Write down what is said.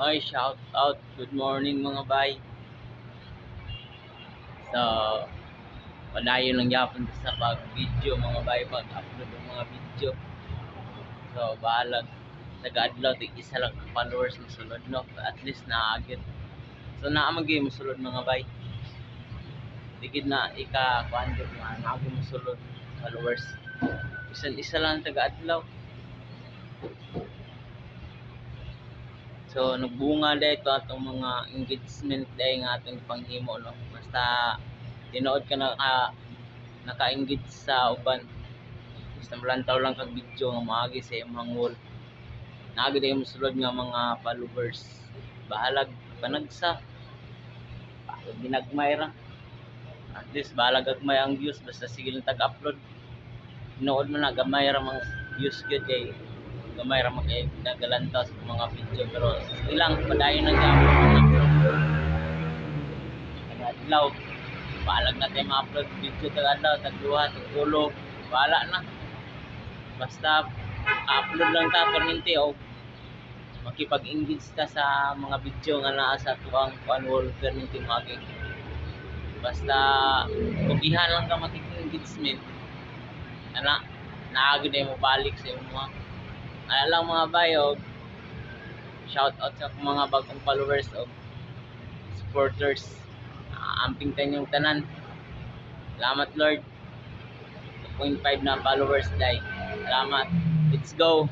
Ay, shout out. Good morning mga bay. So, padayon lang yapon sa pag-video mga bay, pag-upload ng mga video. So, bahalag nag-adlaw isa lang ang followers mo sulod no? At least naagit so naa magay mo sulod mga bay. Digid na ika kuan gyud nga naagi mo sulod followers. Isan isa lang taga-adlaw So nagbunga dahil ito atong mga engagement dahil nga atong panghimo no. Basta tinuod ka na ka, naka-engage sa uban. Basta malantaw lang kag video nga maagi sa imong wall. Naagi dahil musulod nga mga followers. Bahalag panagsa. Pagod ginagmay ra. At least bahalag agmay ang views basta sige lang tag-upload. Tinuod mo na gamay ra mga views gyud kay gamay ra magay nagalanta sa mga video pero ilang padayon na gyapon adlaw balag na tayo ma-upload video tag adlaw tag duha tag tulo wala na. Basta upload lang ta perminti o makipag-engage ka sa mga video nga naa sa tuang kuan wall perminti magi basta pugihan lang ka makikig-engagement ana naagid mo balik sa imong mga ano lang mga bayog shout out sa mga bagong followers o supporters. Amping tanyong tanan. Salamat Lord. 2.5 na followers dai salamat. Let's go